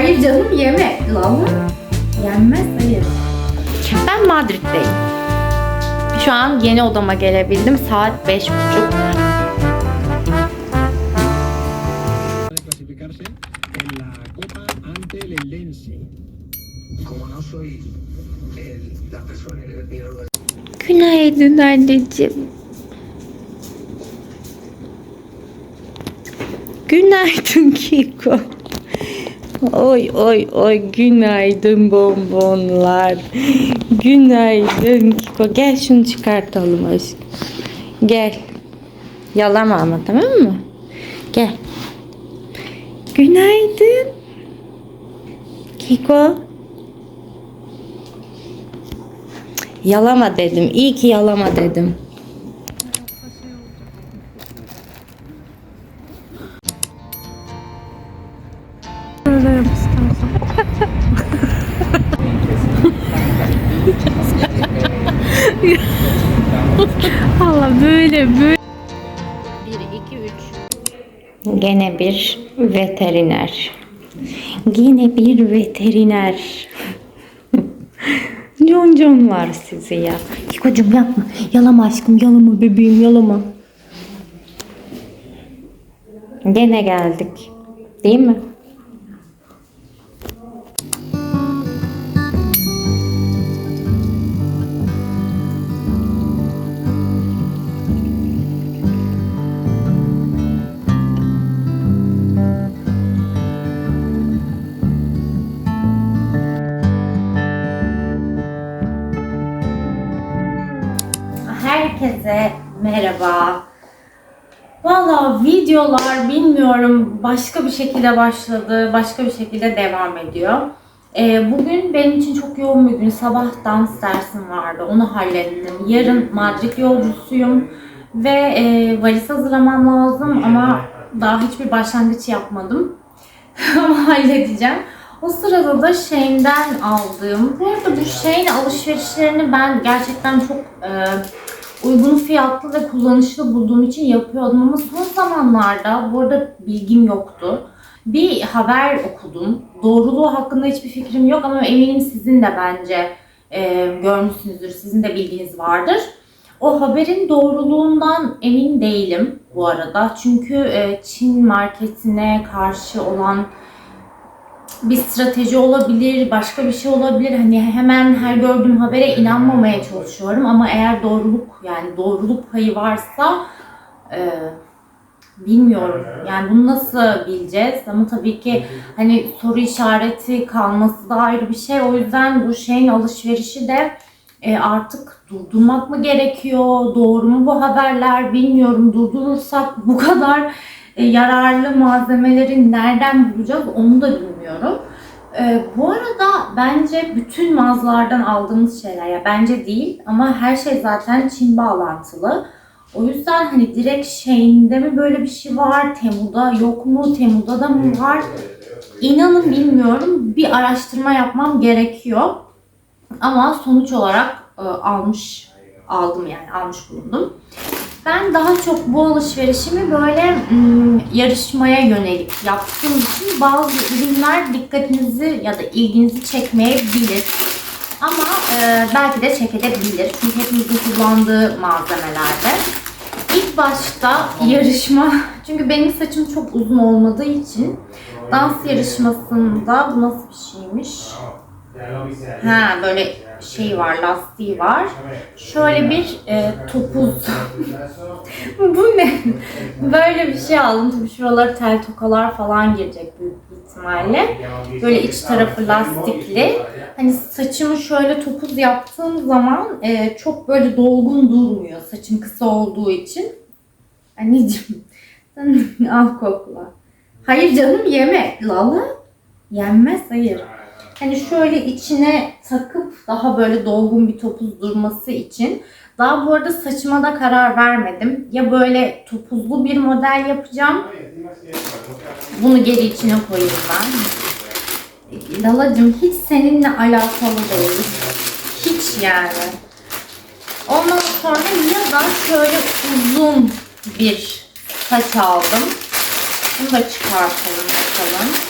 Hayır canım yeme. Lala. Yenmez hayır. Ben Madrid'deyim. Şu an yeni odama gelebildim. Saat beş buçuk. Günaydın anneciğim. Günaydın Kiko. Oy oy oy günaydın bonbonlar. Günaydın Kiko. Gel şunu çıkartalım aşkım. Gel. Yalama ama tamam mı? Gel. Günaydın. Kiko. Yalama dedim. İyi ki yalama dedim. Gene bir veteriner. Gene bir veteriner. Con con var sizi ya. Kikocuğum yapma. Yalama aşkım yalama bebeğim yalama. Gene geldik. Değil mi? Videolar bilmiyorum başka bir şekilde başladı, başka bir şekilde devam ediyor. Ee, bugün benim için çok yoğun bir gün. Sabah dans dersim vardı, onu hallettim. Yarın Madrid yolcusuyum ve e, valiz hazırlamam lazım ama daha hiçbir başlangıç yapmadım. ama halledeceğim. O sırada da Shein'den aldığım, bu arada bu Shein alışverişlerini ben gerçekten çok e, uygun fiyatlı ve kullanışlı bulduğum için yapıyordum ama son zamanlarda bu arada bilgim yoktu. Bir haber okudum. Doğruluğu hakkında hiçbir fikrim yok ama eminim sizin de bence e, görmüşsünüzdür, sizin de bilginiz vardır. O haberin doğruluğundan emin değilim bu arada. Çünkü e, Çin marketine karşı olan bir strateji olabilir, başka bir şey olabilir. Hani hemen her gördüğüm habere inanmamaya çalışıyorum ama eğer doğruluk yani doğruluk payı varsa e, bilmiyorum. Yani bunu nasıl bileceğiz? Ama tabii ki hani soru işareti kalması da ayrı bir şey. O yüzden bu şeyin alışverişi de e, artık durdurmak mı gerekiyor? Doğru mu bu haberler? Bilmiyorum. Durdurursak bu kadar e, yararlı malzemeleri nereden bulacağız onu da bilmiyorum. E, bu arada bence bütün mağazalardan aldığımız şeyler ya bence değil ama her şey zaten Çin bağlantılı. O yüzden hani direkt Shein'de mi böyle bir şey var, Temu'da yok mu, Temu'da da mı var? İnanın bilmiyorum. Bir araştırma yapmam gerekiyor. Ama sonuç olarak e, almış aldım yani almış bulundum. Ben daha çok bu alışverişimi böyle ım, yarışmaya yönelik yaptığım için bazı ürünler dikkatinizi ya da ilginizi çekmeyebilir. Ama e, belki de çekebilir. Çünkü hepimizin kullandığı malzemelerde. İlk başta yarışma, çünkü benim saçım çok uzun olmadığı için dans yarışmasında bu nasıl bir şeymiş? Ha böyle şey var, lastiği var. Şöyle bir e, topuz. Bu ne? Böyle bir şey aldım. Tabii şuralara tel tokalar falan girecek büyük bir ihtimalle. Böyle iç tarafı lastikli. Hani saçımı şöyle topuz yaptığım zaman e, çok böyle dolgun durmuyor. Saçım kısa olduğu için. Anneciğim al kokla. Hayır canım yeme. Lala yenmez hayır. Hani şöyle içine takıp daha böyle dolgun bir topuz durması için. Daha bu arada saçıma da karar vermedim. Ya böyle topuzlu bir model yapacağım. Bunu geri içine koyayım ben. Lalacığım hiç seninle alakalı değil. Hiç yani. Ondan sonra ya da şöyle uzun bir saç aldım. Bunu da çıkartalım bakalım.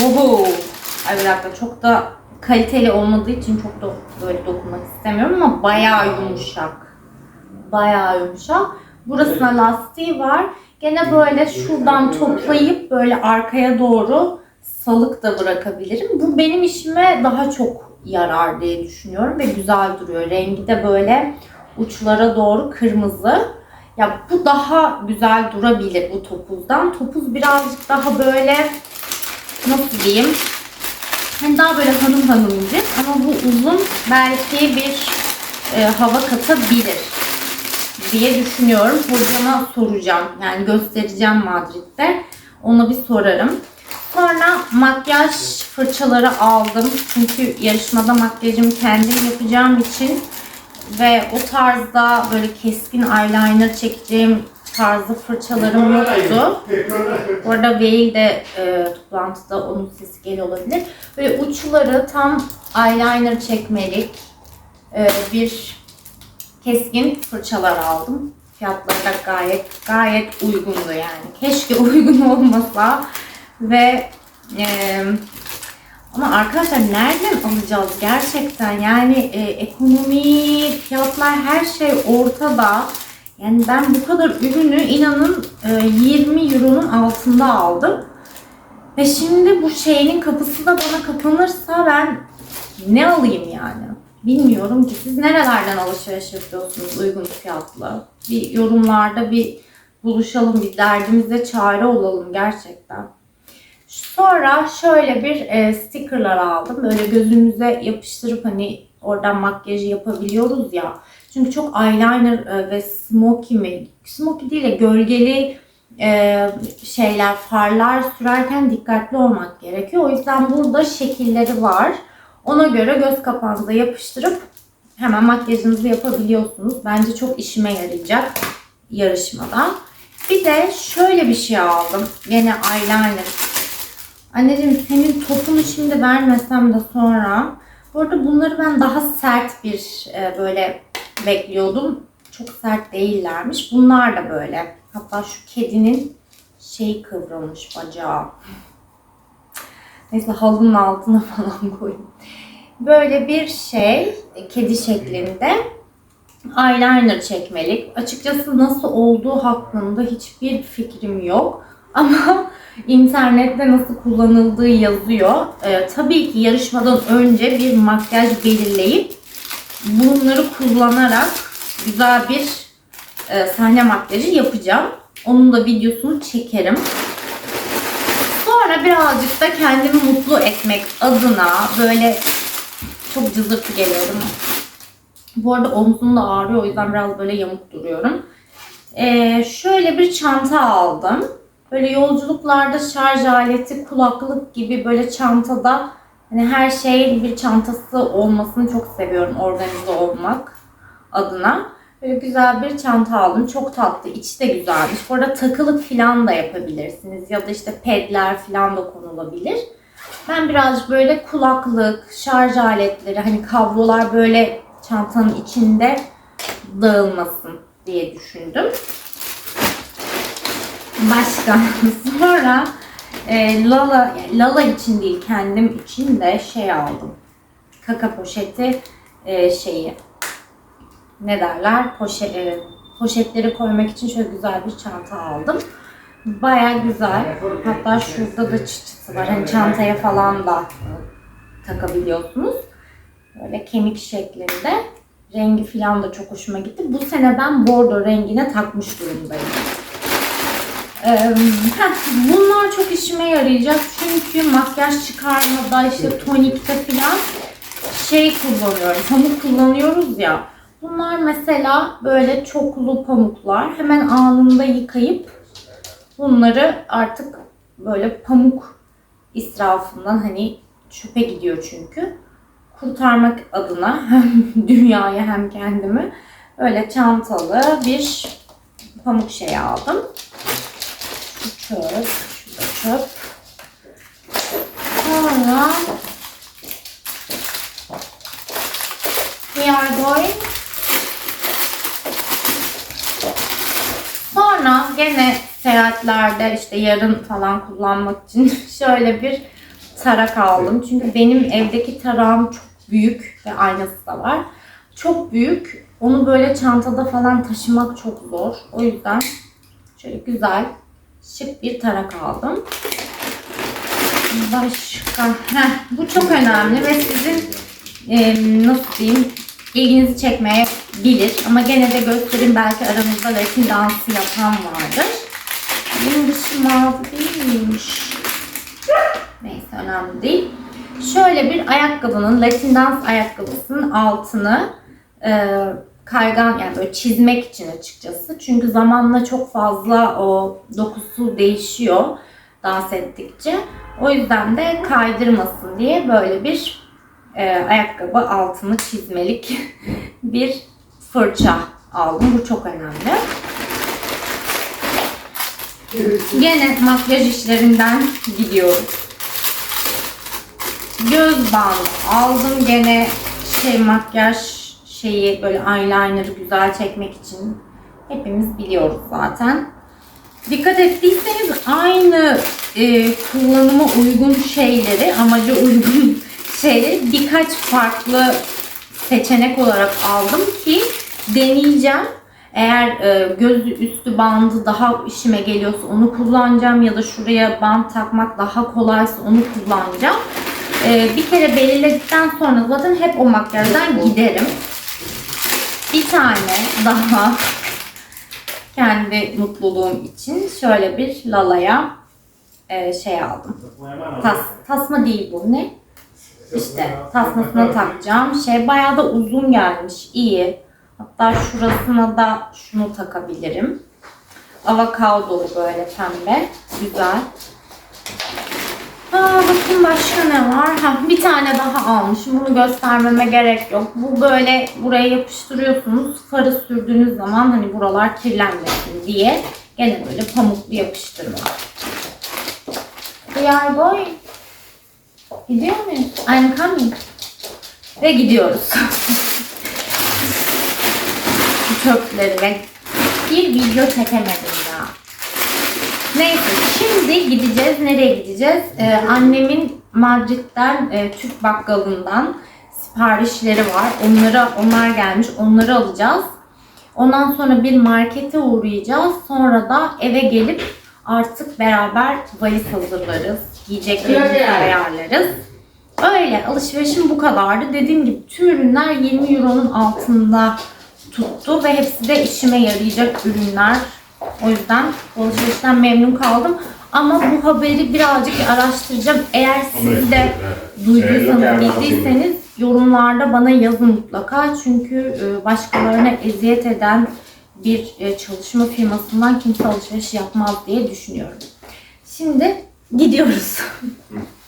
Oho. Ay bir dakika çok da kaliteli olmadığı için çok da böyle dokunmak istemiyorum ama bayağı yumuşak. Bayağı yumuşak. Burasına lastiği var. Gene böyle şuradan toplayıp böyle arkaya doğru salık da bırakabilirim. Bu benim işime daha çok yarar diye düşünüyorum ve güzel duruyor. Rengi de böyle uçlara doğru kırmızı. Ya bu daha güzel durabilir bu topuzdan. Topuz birazcık daha böyle nasıl diyeyim? Hani daha böyle hanım hanımcı ama bu uzun belki bir e, hava katabilir diye düşünüyorum. Hocama soracağım. Yani göstereceğim Madrid'de. Ona bir sorarım. Sonra makyaj fırçaları aldım. Çünkü yarışmada makyajımı kendim yapacağım için ve o tarzda böyle keskin eyeliner çekeceğim tarzda fırçalarım yoktu. Bu arada Veil de e, toplantıda onun sesi gel olabilir. Böyle uçları tam eyeliner çekmelik e, bir keskin fırçalar aldım. Fiyatları da gayet gayet uygundu yani. Keşke uygun olmasa ve e, ama arkadaşlar nereden alacağız gerçekten? Yani e, ekonomi, fiyatlar her şey ortada. Yani ben bu kadar ürünü inanın e, 20 euronun altında aldım. Ve şimdi bu şeyin kapısı da bana kapanırsa ben ne alayım yani? Bilmiyorum ki siz nerelerden alışveriş yapıyorsunuz uygun fiyatlı? Bir yorumlarda bir buluşalım, bir derdimize çare olalım gerçekten. Sonra şöyle bir e, stickerlar aldım. Böyle gözümüze yapıştırıp hani oradan makyajı yapabiliyoruz ya. Çünkü çok eyeliner e, ve smoky mi? Smoky değil de gölgeli e, şeyler, farlar sürerken dikkatli olmak gerekiyor. O yüzden burada şekilleri var. Ona göre göz kapağınıza yapıştırıp hemen makyajınızı yapabiliyorsunuz. Bence çok işime yarayacak yarışmada. Bir de şöyle bir şey aldım. Yine eyeliner. Anneciğim senin topunu şimdi vermesem de sonra. Bu arada bunları ben daha sert bir e, böyle bekliyordum. Çok sert değillermiş. Bunlar da böyle. Hatta şu kedinin şeyi kıvrılmış bacağı. Neyse halının altına falan koyayım. Böyle bir şey kedi şeklinde eyeliner çekmelik. Açıkçası nasıl olduğu hakkında hiçbir fikrim yok. Ama internette nasıl kullanıldığı yazıyor. Ee, tabii ki yarışmadan önce bir makyaj belirleyip bunları kullanarak güzel bir e, sahne makyajı yapacağım. Onun da videosunu çekerim. Sonra birazcık da kendimi mutlu etmek adına böyle çok cızırtı geliyorum. Bu arada omzum da ağrıyor o yüzden biraz böyle yamuk duruyorum. Ee, şöyle bir çanta aldım. Böyle yolculuklarda şarj aleti, kulaklık gibi böyle çantada hani her şeyin bir çantası olmasını çok seviyorum organize olmak adına. Böyle güzel bir çanta aldım. Çok tatlı. İçi de güzelmiş. Bu arada takılık falan da yapabilirsiniz. Ya da işte pedler falan da konulabilir. Ben birazcık böyle kulaklık, şarj aletleri, hani kablolar böyle çantanın içinde dağılmasın diye düşündüm. Başka. Sonra e, Lala, Lala için değil kendim için de şey aldım. Kaka poşeti e, şeyi. Ne derler? Poşe, e, poşetleri koymak için şöyle güzel bir çanta aldım. Baya güzel. Hatta şurada da çıtısı var. Hani çantaya falan da takabiliyorsunuz. Böyle kemik şeklinde. Rengi falan da çok hoşuma gitti. Bu sene ben bordo rengine takmış durumdayım. Ee, heh, bunlar çok işime yarayacak çünkü makyaj çıkarmada işte tonikte falan şey kullanıyorum, pamuk kullanıyoruz ya. Bunlar mesela böyle çoklu pamuklar. Hemen anında yıkayıp bunları artık böyle pamuk israfından hani çöpe gidiyor çünkü. Kurtarmak adına hem dünyayı hem kendimi öyle çantalı bir pamuk şey aldım. Çöp, şu da çöp. Sonra we are going Sonra gene seyahatlerde işte yarın falan kullanmak için şöyle bir tarak aldım. Çünkü benim evdeki tarağım çok büyük ve aynası da var. Çok büyük. Onu böyle çantada falan taşımak çok zor. O yüzden şöyle güzel şık bir tarak aldım. Başka. Heh, bu çok önemli ve sizin e, nasıl diyeyim ilginizi çekmeye bilir. Ama gene de göstereyim belki aranızda resim dansı yapan vardır. Benim dışı mavi değilmiş. Neyse önemli değil. Şöyle bir ayakkabının, Latin dans ayakkabısının altını e, kaygan yani böyle çizmek için açıkçası. Çünkü zamanla çok fazla o dokusu değişiyor dans ettikçe. O yüzden de kaydırmasın diye böyle bir e, ayakkabı altını çizmelik bir fırça aldım. Bu çok önemli. Gene makyaj işlerinden gidiyoruz. Göz bandı aldım gene şey makyaj şeyi böyle eyeliner güzel çekmek için hepimiz biliyoruz zaten. Dikkat ettiyseniz aynı e, kullanıma uygun şeyleri, amaca uygun şeyleri birkaç farklı seçenek olarak aldım ki deneyeceğim. Eğer e, göz üstü bandı daha işime geliyorsa onu kullanacağım ya da şuraya bant takmak daha kolaysa onu kullanacağım. E, bir kere belirledikten sonra zaten hep o makyajdan giderim. Bir tane daha kendi mutluluğum için şöyle bir Lala'ya e, şey aldım. Tas, tasma değil bu ne? İşte tasmasına takacağım. Şey bayağı da uzun gelmiş. iyi. Hatta şurasına da şunu takabilirim. Avokadolu böyle pembe. Güzel. Aa, bakın başka ne var? Ha, bir tane daha almışım. Bunu göstermeme gerek yok. Bu böyle buraya yapıştırıyorsunuz. Farı sürdüğünüz zaman hani buralar kirlenmesin diye. Gene böyle pamuklu yapıştırma. Are going. Gidiyor muyuz? I'm coming. Ve gidiyoruz. Çöplerine bir video çekemedim ya. Neyse şimdi gideceğiz. Nereye gideceğiz? Ee, annemin Madrid'den e, Türk bakkalından siparişleri var. Onları onlar gelmiş. Onları alacağız. Ondan sonra bir markete uğrayacağız. Sonra da eve gelip artık beraber valiz hazırlarız. Yiyeceklerimizi ayarlarız. Öyle alışverişim bu kadardı. Dediğim gibi tüm ürünler 20 euronun altında tuttu ve hepsi de işime yarayacak ürünler. O yüzden alışverişten memnun kaldım. Ama bu haberi birazcık araştıracağım. Eğer siz de duyduysanız, bildiyseniz yorumlarda bana yazın mutlaka. Çünkü e, başkalarına eziyet eden bir e, çalışma firmasından kimse alışveriş yapmaz diye düşünüyorum. Şimdi gidiyoruz.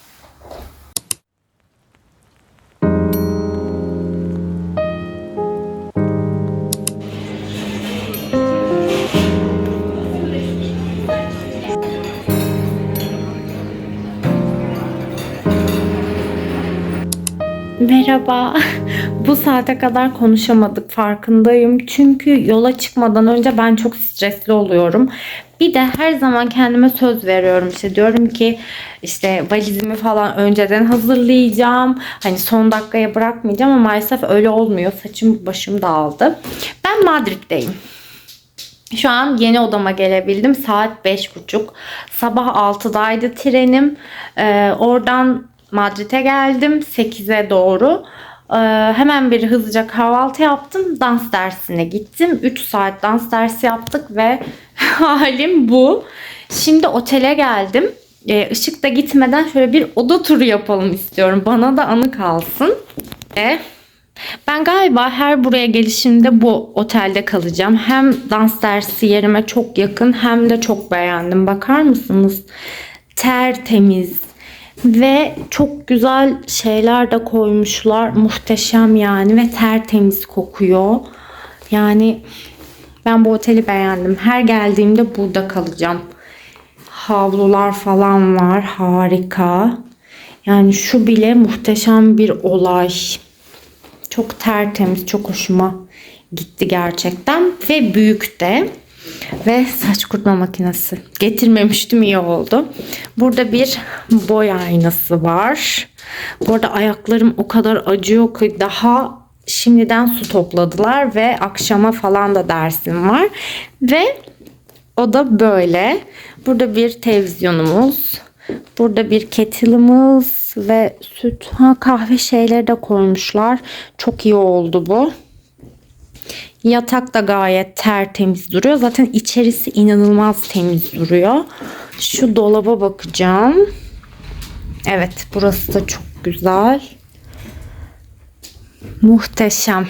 Merhaba. Bu saate kadar konuşamadık farkındayım. Çünkü yola çıkmadan önce ben çok stresli oluyorum. Bir de her zaman kendime söz veriyorum. İşte diyorum ki işte valizimi falan önceden hazırlayacağım. Hani son dakikaya bırakmayacağım ama maalesef öyle olmuyor. Saçım başım dağıldı. Ben Madrid'deyim. Şu an yeni odama gelebildim. Saat 5.30. Sabah 6'daydı trenim. Ee, oradan Madrid'e geldim 8'e doğru. Ee, hemen bir hızlıca kahvaltı yaptım. Dans dersine gittim. 3 saat dans dersi yaptık ve halim bu. Şimdi otele geldim. Ee, ışık da gitmeden şöyle bir oda turu yapalım istiyorum. Bana da anı kalsın. Ve ben galiba her buraya gelişimde bu otelde kalacağım. Hem dans dersi yerime çok yakın hem de çok beğendim. Bakar mısınız? Tertemiz ve çok güzel şeyler de koymuşlar. Muhteşem yani ve tertemiz kokuyor. Yani ben bu oteli beğendim. Her geldiğimde burada kalacağım. Havlular falan var. Harika. Yani şu bile muhteşem bir olay. Çok tertemiz, çok hoşuma gitti gerçekten ve büyük de. Ve saç kurutma makinesi. Getirmemiştim iyi oldu. Burada bir boy aynası var. Bu arada ayaklarım o kadar acıyor ki daha şimdiden su topladılar ve akşama falan da dersim var. Ve o da böyle. Burada bir televizyonumuz. Burada bir kettle'ımız ve süt, ha kahve şeyleri de koymuşlar. Çok iyi oldu bu. Yatak da gayet tertemiz duruyor. Zaten içerisi inanılmaz temiz duruyor. Şu dolaba bakacağım. Evet, burası da çok güzel. Muhteşem.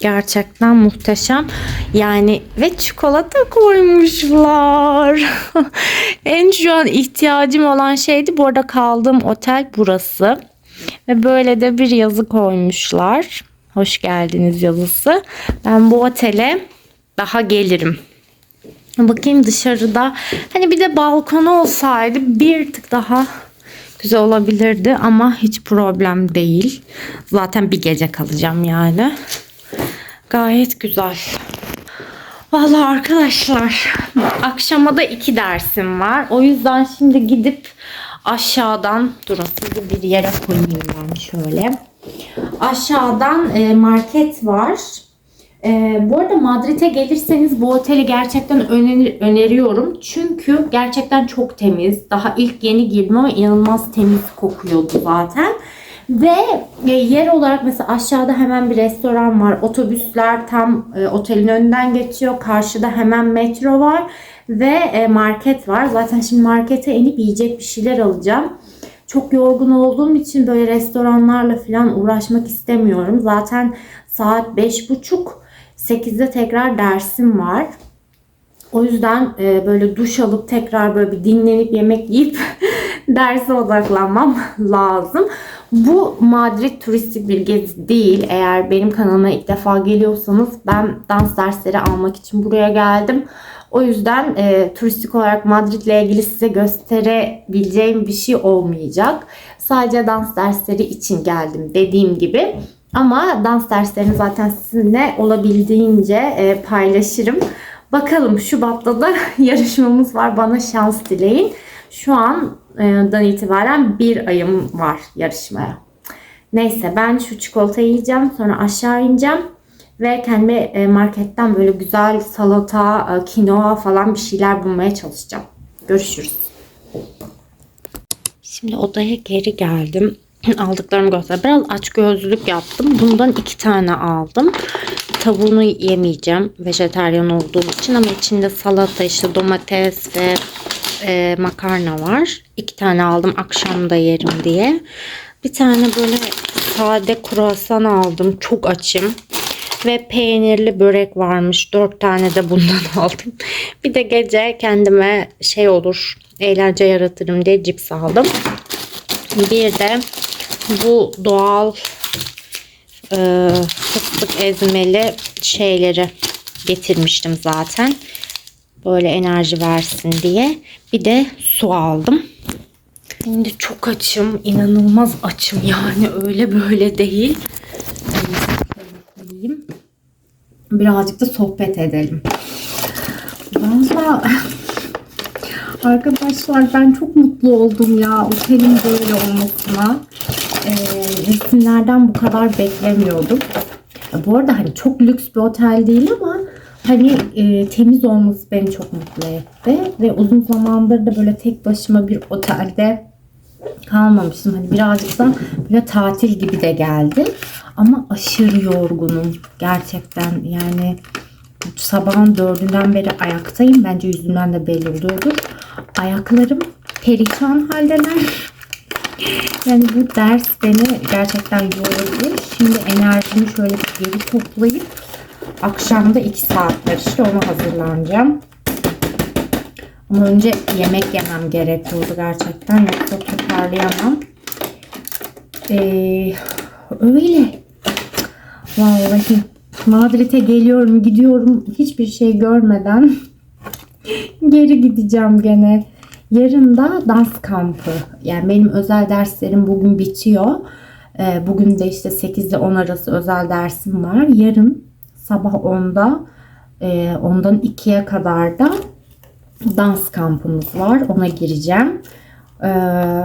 Gerçekten muhteşem. Yani ve çikolata koymuşlar. en şu an ihtiyacım olan şeydi. Bu arada kaldığım otel burası. Ve böyle de bir yazı koymuşlar. Hoş geldiniz yazısı. Ben bu otele daha gelirim. Bakayım dışarıda. Hani bir de balkon olsaydı bir tık daha güzel olabilirdi ama hiç problem değil. Zaten bir gece kalacağım yani. Gayet güzel. Vallahi arkadaşlar akşama da iki dersim var. O yüzden şimdi gidip aşağıdan durun bir yere koyayım ben şöyle. Aşağıdan e, market var. E, bu arada Madrid'e gelirseniz bu oteli gerçekten öner- öneriyorum. Çünkü gerçekten çok temiz. Daha ilk yeni girdim ama inanılmaz temiz kokuyordu zaten. Ve e, yer olarak mesela aşağıda hemen bir restoran var. Otobüsler tam e, otelin önünden geçiyor. Karşıda hemen metro var. Ve e, market var. Zaten şimdi markete inip yiyecek bir şeyler alacağım. Çok yorgun olduğum için böyle restoranlarla falan uğraşmak istemiyorum. Zaten saat 5.30 8'de tekrar dersim var. O yüzden e, böyle duş alıp tekrar böyle bir dinlenip yemek yiyip derse odaklanmam lazım. Bu Madrid turistik bir gezi değil. Eğer benim kanalıma ilk defa geliyorsanız ben dans dersleri almak için buraya geldim. O yüzden e, turistik olarak Madrid ile ilgili size gösterebileceğim bir şey olmayacak. Sadece dans dersleri için geldim dediğim gibi. Ama dans derslerini zaten sizinle olabildiğince e, paylaşırım. Bakalım Şubat'ta da yarışmamız var. Bana şans dileyin. Şu andan itibaren bir ayım var yarışmaya. Neyse ben şu çikolatayı yiyeceğim. Sonra aşağı ineceğim. Ve kendime e, marketten böyle güzel salata, e, kinoa falan bir şeyler bulmaya çalışacağım. Görüşürüz. Şimdi odaya geri geldim. Aldıklarımı göster. Biraz aç gözlülük yaptım. Bundan iki tane aldım. Tavuğunu yemeyeceğim. Vejeteryan olduğum için ama içinde salata, işte domates ve e, makarna var. İki tane aldım akşam da yerim diye. Bir tane böyle sade kruvasan aldım. Çok açım. Ve peynirli börek varmış. Dört tane de bundan aldım. Bir de gece kendime şey olur eğlence yaratırım diye cips aldım. Bir de bu doğal e, fıstık ezmeli şeyleri getirmiştim zaten. Böyle enerji versin diye. Bir de su aldım. Şimdi çok açım. inanılmaz açım yani öyle böyle değil. Koyayım. Birazcık da sohbet edelim. Valla arkadaşlar ben çok mutlu oldum ya otelin böyle olmasına. Ee, resimlerden bu kadar beklemiyordum. Bu arada hani çok lüks bir otel değil ama hani e, temiz olması beni çok mutlu etti. Ve uzun zamandır da böyle tek başıma bir otelde kalmamıştım. Hani birazcık da böyle tatil gibi de geldi. Ama aşırı yorgunum. Gerçekten yani sabahın dördünden beri ayaktayım. Bence yüzümden de belli oluyordur. Ayaklarım perişan haldeler. Yani bu ders beni gerçekten yordu. Şimdi enerjimi şöyle bir geri toplayıp akşamda 2 saatler işte ona hazırlanacağım. Önce yemek yemem gerekiyordu gerçekten. Yoksa toparlayamam. Ee, öyle. Vallahi Madrid'e geliyorum, gidiyorum. Hiçbir şey görmeden geri gideceğim gene. Yarın da dans kampı. Yani benim özel derslerim bugün bitiyor. Ee, bugün de işte 8 ile 10 arası özel dersim var. Yarın sabah 10'da Ee, ondan ikiye kadar da dans kampımız var. Ona gireceğim. Ee,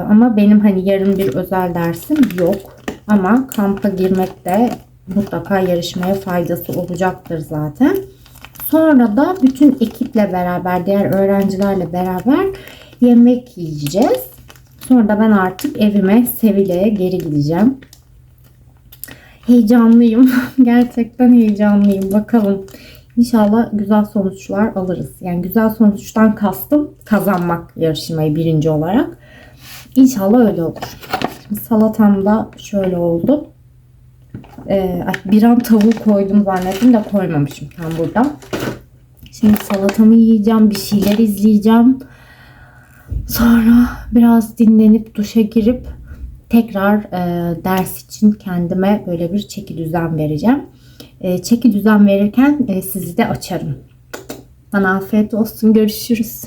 ama benim hani yarın bir özel dersim yok. Ama kampa girmek de mutlaka yarışmaya faydası olacaktır zaten. Sonra da bütün ekiple beraber, diğer öğrencilerle beraber yemek yiyeceğiz. Sonra da ben artık evime Sevile'ye geri gideceğim. Heyecanlıyım. Gerçekten heyecanlıyım. Bakalım. İnşallah güzel sonuçlar alırız. Yani güzel sonuçtan kastım kazanmak yarışmayı birinci olarak. İnşallah öyle olur. Salatam da şöyle oldu. Ee, bir an tavuğu koydum zannettim de koymamışım tam burada. Şimdi salatamı yiyeceğim, bir şeyler izleyeceğim. Sonra biraz dinlenip duşa girip tekrar e, ders için kendime böyle bir çeki düzen vereceğim. E, çeki düzen verirken e, sizi de açarım. Bana afiyet olsun. Görüşürüz.